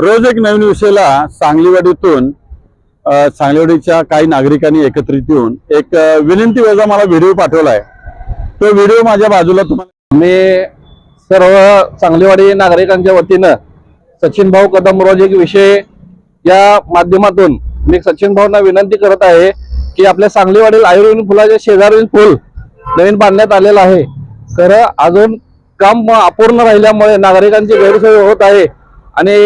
रोज एक नवीन विषयाला सांगलीवाडीतून सांगलीवाडीच्या काही नागरिकांनी एकत्रित येऊन एक विनंती वजा मला व्हिडिओ पाठवला आहे तो व्हिडिओ माझ्या बाजूला तुम्हाला मी सर्व सांगलीवाडी नागरिकांच्या वतीनं सचिन भाऊ कदम रोज एक विषय या माध्यमातून मी सचिन भाऊंना विनंती करत आहे की आपल्या सांगलीवाडील आयुर्वेदिक फुलाच्या शेजारील पूल नवीन बांधण्यात आलेला आहे. खरं अजून काम अपूर्ण राहिल्यामुळे नागरिकांची गैरसोय होत आहे आणि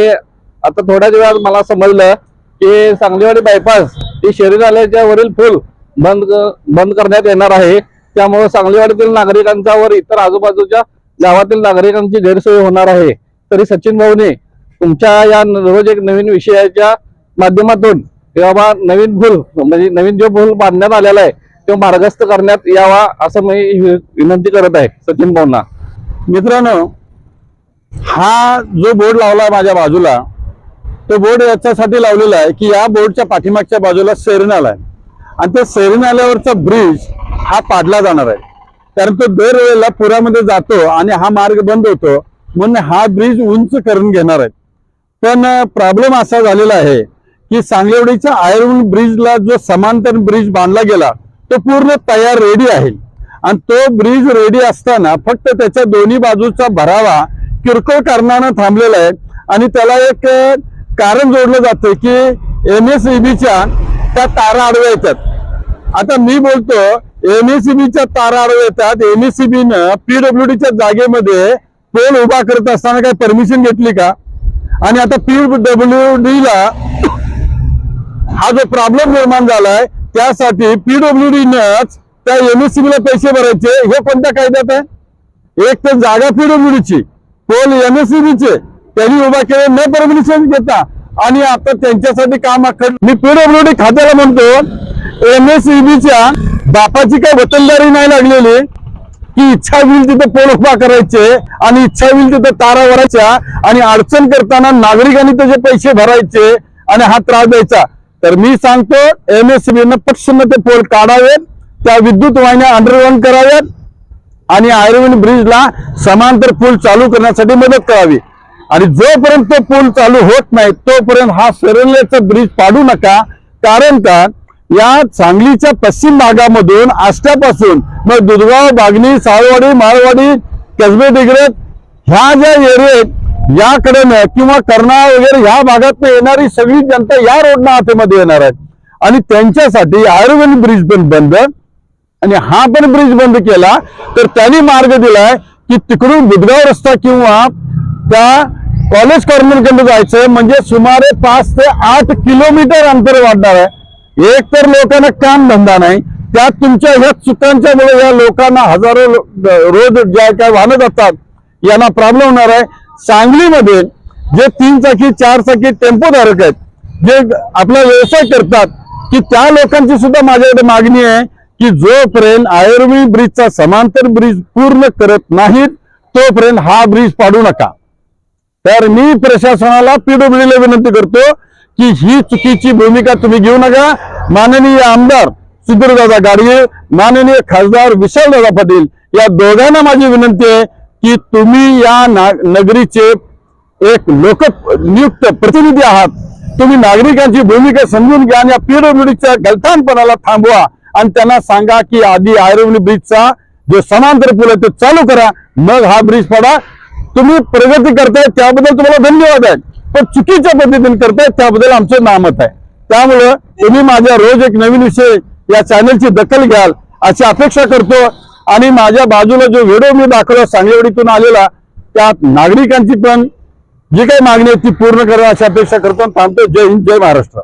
आता थोड्याच वेळात मला समजलं की सांगलीवाडी बायपास ही शरीरालयाच्या वरील पूल बंद बंद करण्यात येणार आहे. त्यामुळे सांगलीवाडीतील नागरिकांचा वर इतर आजूबाजूच्या गावातील नागरिकांची गैरसोय होणार आहे. तरी सचिन भाऊने तुमच्या या रोज एक नवीन विषयाच्या माध्यमातून किंवा बाबा नवीन भूल म्हणजे नवीन जो भूल बांधण्यात आलेला आहे तो मार्गस्थ करण्यात यावा असं मी वि- विनंती करत आहे सचिन भाऊंना. मित्रांनो हा जो बोर्ड लावला माझ्या बाजूला तो बोर्ड याच्यासाठी लावलेला आहे की या बोर्डच्या पाठीमागच्या बाजूला सेरनाला आहे. आणि त्या सेरनाल्यावरचा ब्रिज हा पाडला जाणार आहे. कारण तो दरवेळेला पुरामध्ये जातो आणि हा मार्ग बंद होतो. म्हणून हा ब्रिज उंच करून घेणार आहेत पण प्रॉब्लेम असा झालेला आहे की सांगेवडीच्या आयर्न ब्रिजला जो समांतर ब्रिज बांधला गेला तो पूर्ण तयार रेडी आहे. आणि तो ब्रिज रेडी असताना फक्त त्याच्या दोन्ही बाजूचा भरावा किरकोळ कारणानं थांबलेला आहे. आणि त्याला एक कारण जोडलं जातं की एम एस त्या तारा आडव्या येतात. आता मी बोलतो एम एस च्या तारा आडव्या येतात. एम एस न पीडब्ल्यू डीच्या जागेमध्ये पोल उभा करत असताना काही परमिशन घेतली का? आणि आता पीडब्ल्यू डीला हा जो प्रॉब्लेम निर्माण झालाय त्यासाठी पीडब्ल्यू डी नच त्या एमएससीबी ला पैसे भरायचे. हे कोणत्या कायद्यात आहे? एक तर जागा पीडब्ल्यू ची पोल एमएससीबी चे त्यांनी उभा केले न परमिशन घेता. आणि आता त्यांच्यासाठी काम आखड मी पीडब्ल्यूडी खात्याला म्हणतो एमएसईबीच्या बापाची काही वतनदारी नाही लागलेली. की इच्छा होईल तिथं पोल उभा करायचे आणि इच्छा होईल तिथं तारा भरायच्या आणि अडचण करताना नागरिकांनी त्याचे पैसे भरायचे आणि हा त्रास द्यायचा. तर मी सांगतो एम एस न पटशन्न ते पोल काढावेत त्या विद्युत वाहिन्या अंडरग्राऊंड कराव्यात आणि आयर्विन ब्रिजला समांतर पूल चालू करण्यासाठी मदत करावी. आणि जोपर्यंत तो पूल चालू होत नाही तोपर्यंत हा सरलेचा ब्रिज पाडू नका. कारण का? या सांगलीच्या पश्चिम भागामधून आष्ट्यापासून मग दुधगाव बागणी साळवाडी माळवाडी कसबे डिग्रत ह्या ज्या एरियात याकडेनं किंवा कर्नाळ वगैरे ह्या भागात येणारी सगळी जनता या रोडनं हातेमध्ये येणार आहे. आणि त्यांच्यासाठी आयुर्वेद ब्रिज पण बंद. आणि हा पण ब्रिज बंद केला तर त्यांनी मार्ग दिलाय की तिकडून बुधगाव रस्ता किंवा त्या कॉलेज कॉर्नरकडे जायचं म्हणजे सुमारे पाच ते आठ किलोमीटर अंतर वाढणार आहे. एक तर लोकांना काम धंदा नाही. त्यात तुमच्या ह्या चुकांच्यामुळे या लोकांना हजारो लो- रोज ज्या काय वाहनं जातात यांना प्रॉब्लेम होणार आहे. सांगलीमध्ये जे तीन चाकी चार चाकी टेम्पो धारक आहेत जे आपला व्यवसाय करतात की त्या लोकांची सुद्धा माझ्याकडे मागणी आहे की जोपर्यंत आयुर्वेद ब्रिजचा समांतर ब्रिज पूर्ण करत नाहीत तोपर्यंत हा ब्रिज पाडू नका. तर मी प्रशासनाला पीडब्ल्यूला विनंती करतो की ही चुकीची भूमिका तुम्ही घेऊ नका. माननीय आमदार सुधीरदादा गाडगे माननीय खासदार विशालदादा पाटील या दोघांना माझी विनंती आहे की तुम्ही या ना- नगरीचे एक लोक नियुक्त प्रतिनिधी आहात. तुम्ही नागरिकांची भूमिका समजून घ्या आणि या पीडब्ल्यूडीच्या गलथानपणाला थांबवा आणि त्यांना सांगा की आधी आयरवली ब्रिजचा जो समांतर पूल आहे तो चालू करा. मग हा ब्रिज पडा. तुम्ही प्रगती करताय त्याबद्दल तुम्हाला धन्यवाद आहे. पण चुकीच्या पद्धतीने करताय त्याबद्दल आमचं नामत आहे. त्यामुळं तुम्ही माझ्या रोज एक नवीन विषय या चॅनलची दखल घ्याल अशी अपेक्षा करतो. आणि माझ्या बाजूला जो व्हिडिओ मी दाखवला सांगलीवडीतून आलेला त्यात नागरिकांची पण जी काही मागणी आहे ती पूर्ण करा अशी अपेक्षा करतो. आणि थांबतो जय हिंद जय महाराष्ट्र.